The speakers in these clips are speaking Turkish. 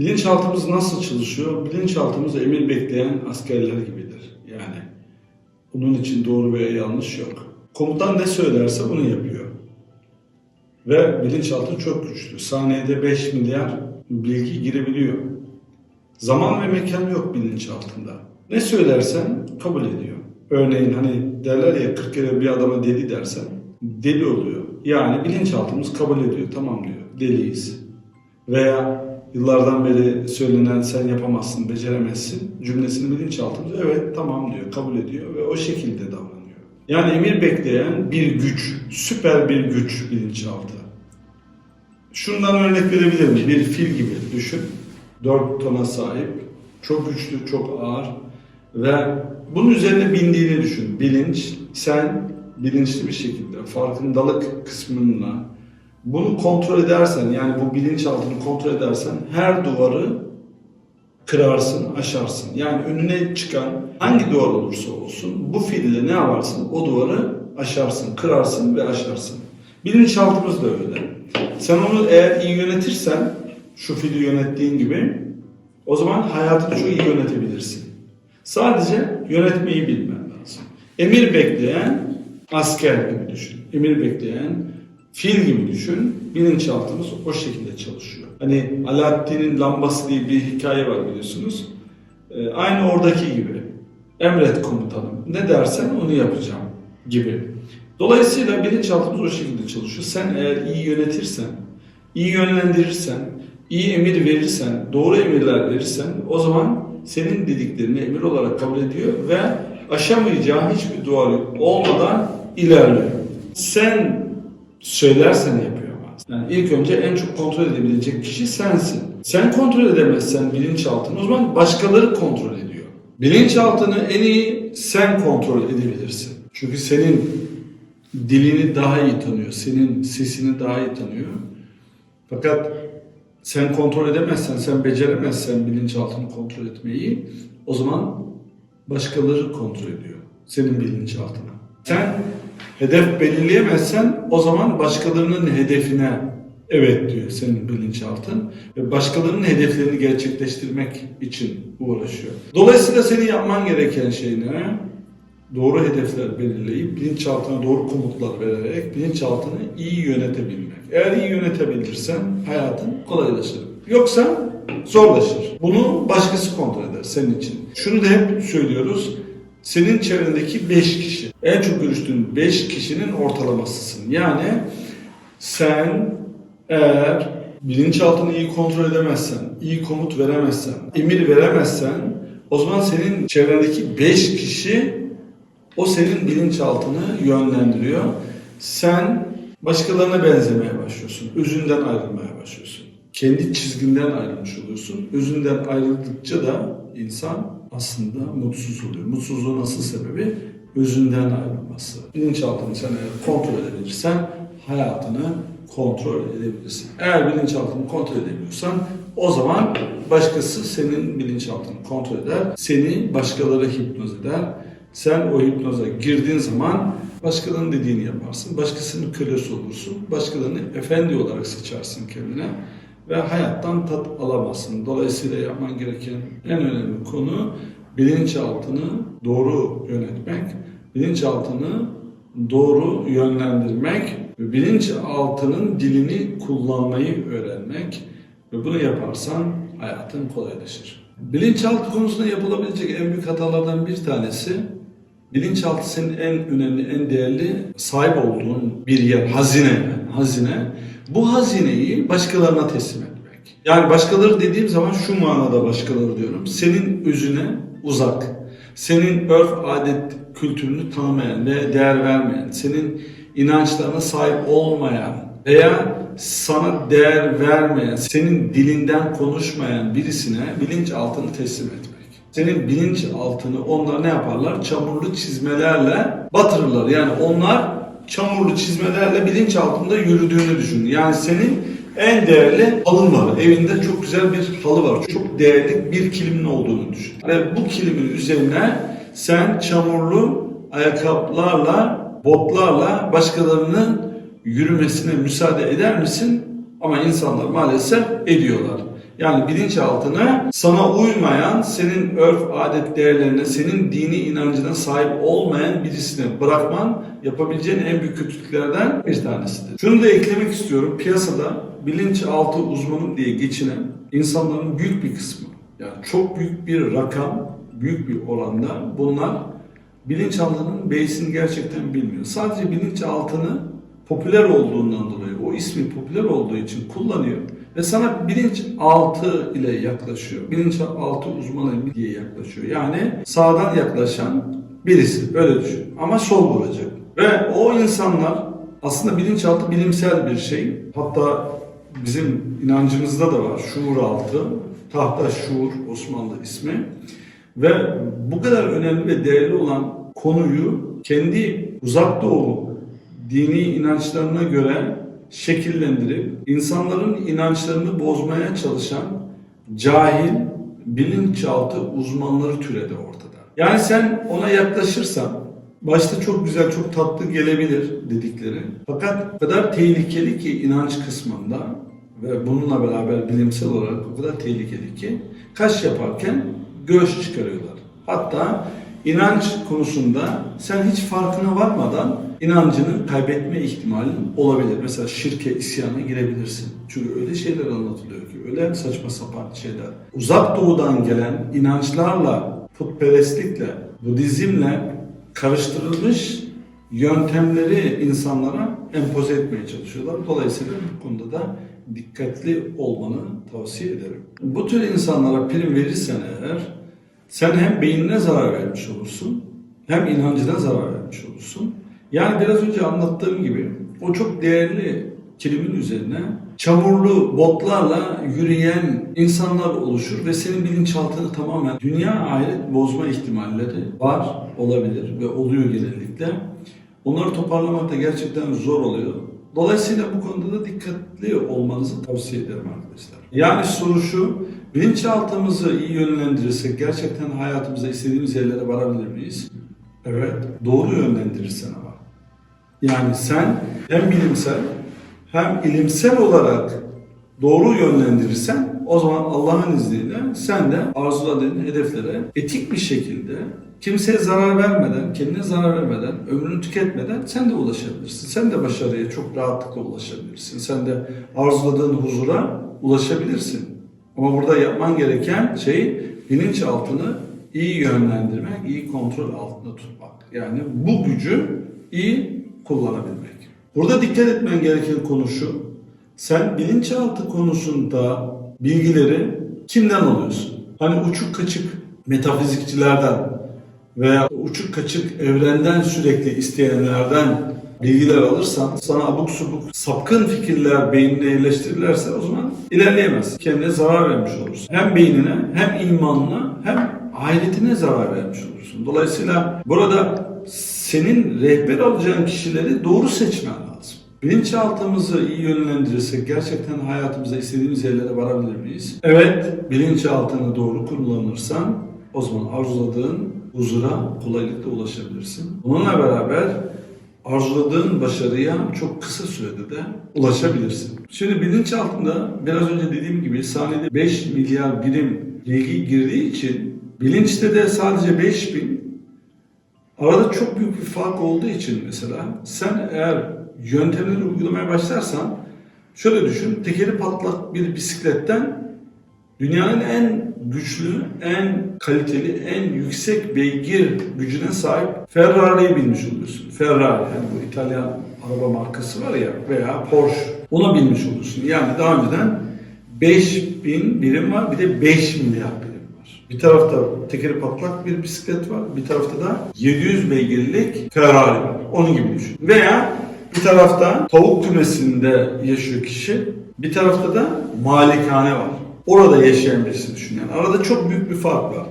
Bilinçaltımız nasıl çalışıyor? Bilinçaltımız emir bekleyen askerler gibidir. Yani bunun için doğru veya yanlış yok. Komutan ne söylerse bunu yapıyor. Ve bilinçaltı çok güçlü. Saniyede 5 milyar bilgi girebiliyor. Zaman ve mekan yok bilinçaltında. Ne söylersen kabul ediyor. Örneğin hani derler ya 40 kere bir adama deli dersen deli oluyor. Yani bilinçaltımız kabul ediyor. Tamam diyor. Deliyiz. Veya yıllardan beri söylenen sen yapamazsın, beceremezsin cümlesini bilinçaltımız evet tamam diyor, kabul ediyor ve o şekilde davranıyor. Yani emir bekleyen bir güç, süper bir güç bilinçaltı. Şundan örnek verebilirim. Bir fil gibi düşün. 4 tona sahip. Çok güçlü, çok ağır. Ve bunun üzerine bindiğini düşün. Bilinç, sen bilinçli bir şekilde farkındalık kısmınla bunu kontrol edersen yani bu bilinçaltını kontrol edersen her duvarı kırarsın, aşarsın. Yani önüne çıkan hangi duvar olursa olsun bu fiille ne yaparsın? O duvarı aşarsın, kırarsın ve aşarsın. Bilinçaltımız da öyle. Sen onu eğer iyi yönetirsen, şu fili yönettiğin gibi, o zaman hayatını çok iyi yönetebilirsin. Sadece yönetmeyi bilmen lazım. Emir bekleyen asker gibi düşün. Emir bekleyen fil gibi düşün. Bilinçaltımız o şekilde çalışıyor. Hani Alaaddin'in lambası diye bir hikaye var biliyorsunuz. Ee, aynı oradaki gibi. Emret komutanım. Ne dersen onu yapacağım gibi. Dolayısıyla bilinçaltımız o şekilde çalışıyor. Sen eğer iyi yönetirsen, iyi yönlendirirsen, iyi emir verirsen, doğru emirler verirsen o zaman senin dediklerini emir olarak kabul ediyor ve aşamayacağı hiçbir duvar yok. olmadan ilerliyor. Sen yapıyor bazen. Yani ilk önce en çok kontrol edebilecek kişi sensin. Sen kontrol edemezsen bilinçaltını o zaman başkaları kontrol ediyor. Bilinçaltını en iyi sen kontrol edebilirsin. Çünkü senin dilini daha iyi tanıyor, senin sesini daha iyi tanıyor. Fakat sen kontrol edemezsen, sen beceremezsen bilinçaltını kontrol etmeyi, o zaman başkaları kontrol ediyor senin bilinçaltına. Sen hedef belirleyemezsen o zaman başkalarının hedefine evet diyor senin bilinçaltın ve başkalarının hedeflerini gerçekleştirmek için uğraşıyor. Dolayısıyla senin yapman gereken şey ne? Doğru hedefler belirleyip bilinçaltına doğru komutlar vererek bilinçaltını iyi yönetebilmek. Eğer iyi yönetebilirsen hayatın kolaylaşır. Yoksa zorlaşır. Bunu başkası kontrol eder senin için. Şunu da hep söylüyoruz. Senin çevrendeki 5 kişi. En çok görüştüğün 5 kişinin ortalamasısın. Yani sen eğer bilinçaltını iyi kontrol edemezsen, iyi komut veremezsen, emir veremezsen o zaman senin çevrendeki 5 kişi o senin bilinçaltını yönlendiriyor. Sen başkalarına benzemeye başlıyorsun. Özünden ayrılmaya başlıyorsun. Kendi çizginden ayrılmış oluyorsun. Özünden ayrıldıkça da insan aslında mutsuz oluyor. Mutsuzluğun asıl sebebi özünden ayrılması. Bilinçaltını sen eğer kontrol edebilirsen hayatını kontrol edebilirsin. Eğer bilinçaltını kontrol edemiyorsan o zaman başkası senin bilinçaltını kontrol eder. Seni başkaları hipnoz eder. Sen o hipnoza girdiğin zaman başkalarının dediğini yaparsın. Başkasının kölesi olursun. Başkalarını efendi olarak seçersin kendine. Ve hayattan tat alamazsın. Dolayısıyla yapman gereken en önemli konu bilinçaltını doğru yönetmek. Bilinçaltını doğru yönlendirmek ve bilinçaltının dilini kullanmayı öğrenmek ve bunu yaparsan hayatın kolaylaşır. Bilinçaltı konusunda yapılabilecek en büyük hatalardan bir tanesi bilinçaltı senin en önemli, en değerli sahip olduğun bir yer, hazine hazine. Bu hazineyi başkalarına teslim etmek. Yani başkaları dediğim zaman şu manada başkaları diyorum. Senin özüne uzak, senin örf, adet, kültürünü tanımayan ve değer vermeyen, senin inançlarına sahip olmayan veya sana değer vermeyen, senin dilinden konuşmayan birisine bilinçaltını teslim etmek. Senin bilinçaltını onlar ne yaparlar? Çamurlu çizmelerle batırırlar. Yani onlar çamurlu çizmelerle bilinçaltında yürüdüğünü düşün. Yani senin en değerli halın var. Evinde çok güzel bir halı var. Çok değerli bir kilimin olduğunu düşün. Ve bu kilimin üzerine sen çamurlu ayakkabılarla, botlarla başkalarının yürümesine müsaade eder misin? Ama insanlar maalesef ediyorlar. Yani bilinçaltına sana uymayan, senin örf, adet değerlerine, senin dini inancına sahip olmayan birisini bırakman yapabileceğin en büyük kötülüklerden bir tanesidir. Şunu da eklemek istiyorum. Piyasada bilinçaltı uzmanı diye geçinen insanların büyük bir kısmı, yani çok büyük bir rakam, büyük bir oranda bunlar bilinçaltının beysini gerçekten bilmiyor. Sadece bilinçaltını popüler olduğundan dolayı, o ismi popüler olduğu için kullanıyor ve sana bilinçaltı ile yaklaşıyor. Bilinçaltı uzmanı diye yaklaşıyor. Yani sağdan yaklaşan birisi, öyle düşün. Ama sol vuracak. Ve o insanlar aslında bilinçaltı bilimsel bir şey. Hatta bizim inancımızda da var. Şuur altı, tahta şuur Osmanlı ismi. Ve bu kadar önemli ve değerli olan konuyu kendi uzak doğu dini inançlarına göre şekillendirip insanların inançlarını bozmaya çalışan cahil bilinçaltı uzmanları türedi ortada. Yani sen ona yaklaşırsan başta çok güzel, çok tatlı gelebilir dedikleri. Fakat o kadar tehlikeli ki inanç kısmında ve bununla beraber bilimsel olarak o kadar tehlikeli ki kaş yaparken göz çıkarıyorlar. Hatta inanç konusunda sen hiç farkına varmadan inancını kaybetme ihtimalin olabilir. Mesela şirke, isyana girebilirsin. Çünkü öyle şeyler anlatılıyor ki, öyle saçma sapan şeyler. Uzak doğudan gelen inançlarla, putperestlikle, Budizmle karıştırılmış yöntemleri insanlara empoze etmeye çalışıyorlar. Dolayısıyla bu konuda da dikkatli olmanı tavsiye ederim. Bu tür insanlara prim verirsen eğer sen hem beynine zarar vermiş olursun hem inancına zarar vermiş olursun. Yani biraz önce anlattığım gibi o çok değerli kelimin üzerine çamurlu botlarla yürüyen insanlar oluşur ve senin bilinçaltını tamamen dünya ahiret bozma ihtimalleri var, olabilir ve oluyor genellikle. Onları toparlamak da gerçekten zor oluyor. Dolayısıyla bu konuda da dikkatli olmanızı tavsiye ederim arkadaşlar. Yani soru şu, bilinçaltımızı iyi yönlendirirsek gerçekten hayatımızda istediğimiz yerlere varabilir miyiz? Evet, doğru yönlendirirsen ama. Yani sen hem bilimsel hem ilimsel olarak doğru yönlendirirsen o zaman Allah'ın izniyle sen de arzuladığın hedeflere etik bir şekilde kimseye zarar vermeden, kendine zarar vermeden, ömrünü tüketmeden sen de ulaşabilirsin. Sen de başarıya çok rahatlıkla ulaşabilirsin. Sen de arzuladığın huzura ulaşabilirsin. Ama burada yapman gereken şey bilinçaltını iyi yönlendirmek, iyi kontrol altında tutmak. Yani bu gücü iyi kullanabilmek. Burada dikkat etmen gereken konu şu. Sen bilinçaltı konusunda bilgileri kimden alıyorsun? Hani uçuk kaçık metafizikçilerden veya uçuk kaçık evrenden sürekli isteyenlerden bilgiler alırsan sana abuk subuk sapkın fikirler beynine yerleştirirlerse o zaman ilerleyemezsin. Kendine zarar vermiş olursun. Hem beynine hem imanına hem ahiretine zarar vermiş olursun. Dolayısıyla burada senin rehber alacağın kişileri doğru seçmen lazım. Bilinçaltımızı iyi yönlendirirsek gerçekten hayatımızda istediğimiz yerlere varabilir miyiz? Evet, bilinçaltını doğru kullanırsan o zaman arzuladığın huzura kolaylıkla ulaşabilirsin. Bununla beraber arzuladığın başarıya çok kısa sürede de ulaşabilirsin. Şimdi bilinçaltında biraz önce dediğim gibi saniyede 5 milyar birim bilgi girdiği için bilinçte de sadece 5000 Arada çok büyük bir fark olduğu için mesela sen eğer yöntemleri uygulamaya başlarsan şöyle düşün tekeri patlak bir bisikletten dünyanın en güçlü, en kaliteli, en yüksek beygir gücüne sahip Ferrari'yi binmiş oluyorsun. Ferrari yani bu İtalyan araba markası var ya veya Porsche ona binmiş olursun. Yani daha önceden 5000 birim var bir de 5 milyar birim var. Bir tarafta tekeri patlak bir bisiklet var. Bir tarafta da 700 beygirlik Ferrari var. Onun gibi düşün. Veya bir tarafta tavuk kümesinde yaşıyor kişi. Bir tarafta da malikane var. Orada yaşayan birisi düşün. Yani arada çok büyük bir fark var.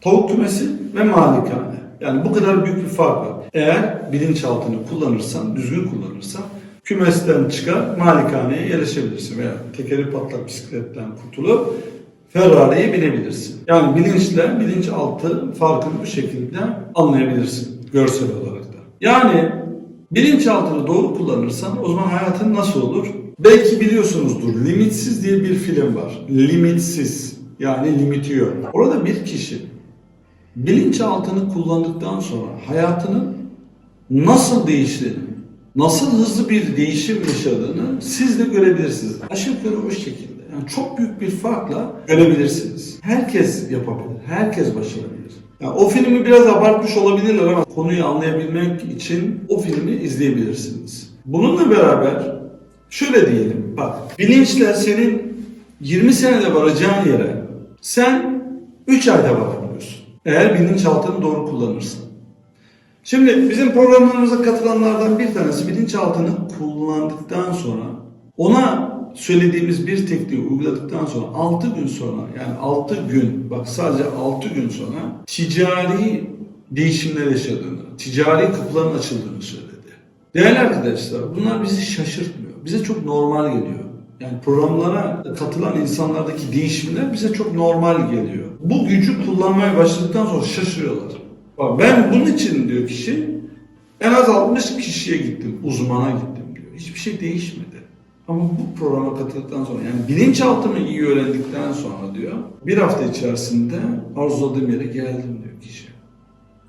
Tavuk kümesi ve malikane. Yani bu kadar büyük bir fark var. Eğer bilinçaltını kullanırsan, düzgün kullanırsan kümesten çıkar malikaneye yerleşebilirsin veya tekeri patlak bisikletten kurtulup Ferrari'ye binebilirsin. Yani bilinçle bilinçaltı farkını bu şekilde anlayabilirsin görsel olarak da. Yani Bilinçaltını doğru kullanırsan o zaman hayatın nasıl olur? Belki biliyorsunuzdur. Limitsiz diye bir film var. Limitsiz. Yani limiti. Orada bir kişi bilinçaltını kullandıktan sonra hayatının nasıl değiştiğini, nasıl hızlı bir değişim yaşadığını siz de görebilirsiniz. Aşağı yukarı o şekilde. Yani çok büyük bir farkla görebilirsiniz. Herkes yapabilir, herkes başarabilir. Yani o filmi biraz abartmış olabilirler ama konuyu anlayabilmek için o filmi izleyebilirsiniz. Bununla beraber şöyle diyelim, bak bilinçle senin 20 senede varacağın yere sen 3 ayda varabiliyorsun. Eğer bilinçaltını doğru kullanırsan. Şimdi bizim programlarımıza katılanlardan bir tanesi bilinçaltını kullandıktan sonra ona söylediğimiz bir tekniği uyguladıktan sonra 6 gün sonra yani 6 gün bak sadece 6 gün sonra ticari değişimler yaşadığını, ticari kapıların açıldığını söyledi. Değerli arkadaşlar bunlar bizi şaşırtmıyor. Bize çok normal geliyor. Yani programlara katılan insanlardaki değişimler bize çok normal geliyor. Bu gücü kullanmaya başladıktan sonra şaşırıyorlar. Bak ben bunun için diyor kişi en az 60 kişiye gittim, uzmana gittim diyor. Hiçbir şey değişmedi. Ama bu programa katıldıktan sonra yani bilinçaltımı iyi öğrendikten sonra diyor bir hafta içerisinde arzuladığım yere geldim diyor kişi.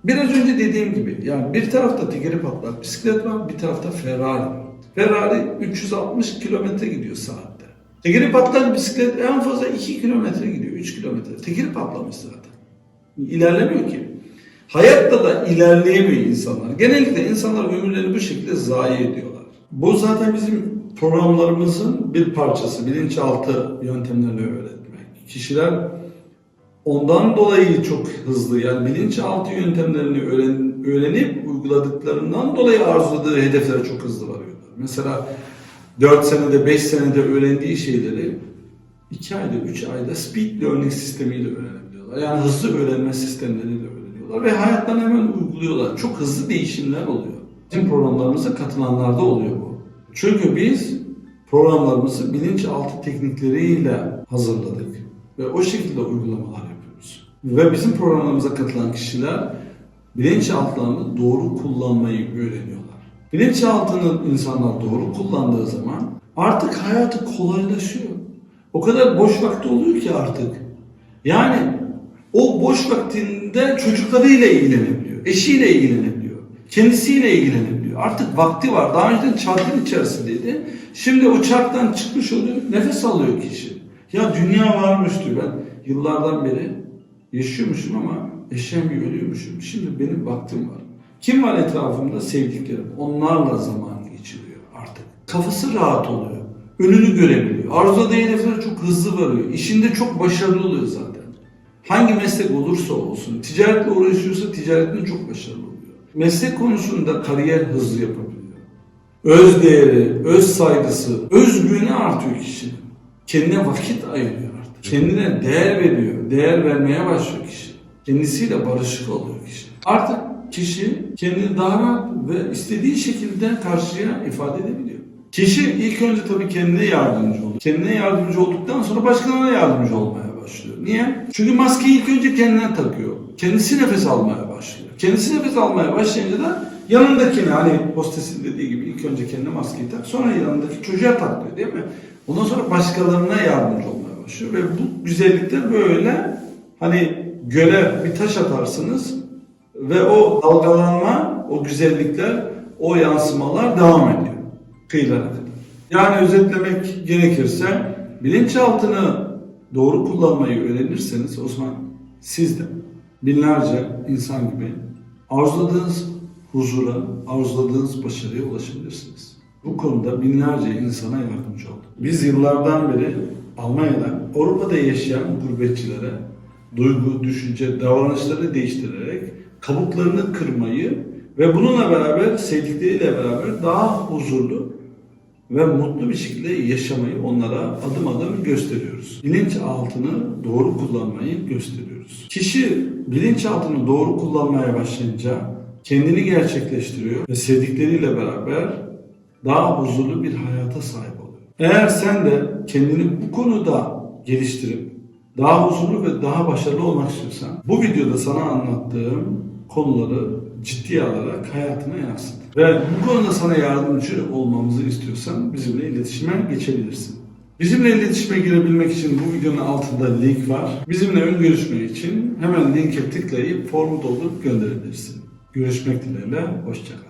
Biraz önce dediğim gibi yani bir tarafta tekeri patlak bisiklet var bir tarafta Ferrari. Ferrari 360 kilometre gidiyor saatte. Tekeri patlak bisiklet en fazla 2 kilometre gidiyor 3 kilometre. Tekeri patlamış zaten. İlerlemiyor ki. Hayatta da ilerleyemiyor insanlar. Genellikle insanlar ömürlerini bu şekilde zayi ediyorlar. Bu zaten bizim programlarımızın bir parçası. Bilinçaltı yöntemlerini öğretmek. Kişiler ondan dolayı çok hızlı yani bilinçaltı yöntemlerini öğren, öğrenip uyguladıklarından dolayı arzuladığı hedeflere çok hızlı varıyorlar. Mesela 4 senede 5 senede öğrendiği şeyleri 2 ayda 3 ayda speed learning sistemiyle öğrenebiliyorlar. Yani hızlı öğrenme sistemleriyle öğreniyorlar ve hayattan hemen uyguluyorlar. Çok hızlı değişimler oluyor. Bizim programlarımıza katılanlarda oluyor bu. Çünkü biz programlarımızı bilinçaltı teknikleriyle hazırladık ve o şekilde uygulamalar yapıyoruz. Ve bizim programlarımıza katılan kişiler bilinçaltlarını doğru kullanmayı öğreniyorlar. Bilinçaltını insanlar doğru kullandığı zaman artık hayatı kolaylaşıyor. O kadar boş vakti oluyor ki artık. Yani o boş vaktinde çocuklarıyla ilgilenebiliyor, eşiyle ilgilenebiliyor, kendisiyle ilgilenebiliyor. Artık vakti var. Daha önceden çarkın içerisindeydi. Şimdi o çarktan çıkmış oluyor, nefes alıyor kişi. Ya dünya varmış diyor ben. Yıllardan beri yaşıyormuşum ama eşeğim gibi ölüyormuşum. Şimdi benim vaktim var. Kim var etrafımda? Sevdiklerim. Onlarla zaman geçiriyor artık. Kafası rahat oluyor. Önünü görebiliyor. Arzuladığı hedeflere çok hızlı varıyor. İşinde çok başarılı oluyor zaten. Hangi meslek olursa olsun. Ticaretle uğraşıyorsa ticaretinde çok başarılı oluyor. Meslek konusunda kariyer hızlı yapabiliyor. Öz değeri, öz saygısı, özgüveni artıyor kişinin. Kendine vakit ayırıyor artık. Kendine değer veriyor. Değer vermeye başlıyor kişi. Kendisiyle barışık oluyor kişi. Artık kişi kendini daha rahat ve istediği şekilde karşıya ifade edebiliyor. Kişi ilk önce tabii kendine yardımcı oluyor. Kendine yardımcı olduktan sonra başkalarına yardımcı olmaya başlıyor. Niye? Çünkü maskeyi ilk önce kendine takıyor. Kendisi nefes almaya başlıyor. Kendisi nefes almaya başlayınca da yanındakine hani hostesin dediği gibi ilk önce kendine maskeyi tak sonra yanındaki çocuğa tak diyor değil mi? Ondan sonra başkalarına yardımcı olmaya başlıyor ve bu güzellikler böyle hani göle bir taş atarsınız ve o dalgalanma, o güzellikler, o yansımalar devam ediyor kıyılara. Yani özetlemek gerekirse bilinçaltını doğru kullanmayı öğrenirseniz o zaman siz de binlerce insan gibi arzuladığınız huzura, arzuladığınız başarıya ulaşabilirsiniz. Bu konuda binlerce insana yardımcı olduk. Biz yıllardan beri Almanya'da, Avrupa'da yaşayan gurbetçilere duygu, düşünce, davranışları değiştirerek kabuklarını kırmayı ve bununla beraber sevdikleriyle beraber daha huzurlu ve mutlu bir şekilde yaşamayı onlara adım adım gösteriyoruz. Bilinçaltını doğru kullanmayı gösteriyoruz. Kişi bilinçaltını doğru kullanmaya başlayınca kendini gerçekleştiriyor ve sevdikleriyle beraber daha huzurlu bir hayata sahip oluyor. Eğer sen de kendini bu konuda geliştirip daha huzurlu ve daha başarılı olmak istiyorsan bu videoda sana anlattığım konuları ciddiye alarak hayatına yansıt. Ve bu konuda sana yardımcı olmamızı istiyorsan bizimle iletişime geçebilirsin. Bizimle iletişime girebilmek için bu videonun altında link var. Bizimle ön görüşme için hemen linke tıklayıp formu doldurup gönderebilirsin. Görüşmek dileğiyle, hoşçakal.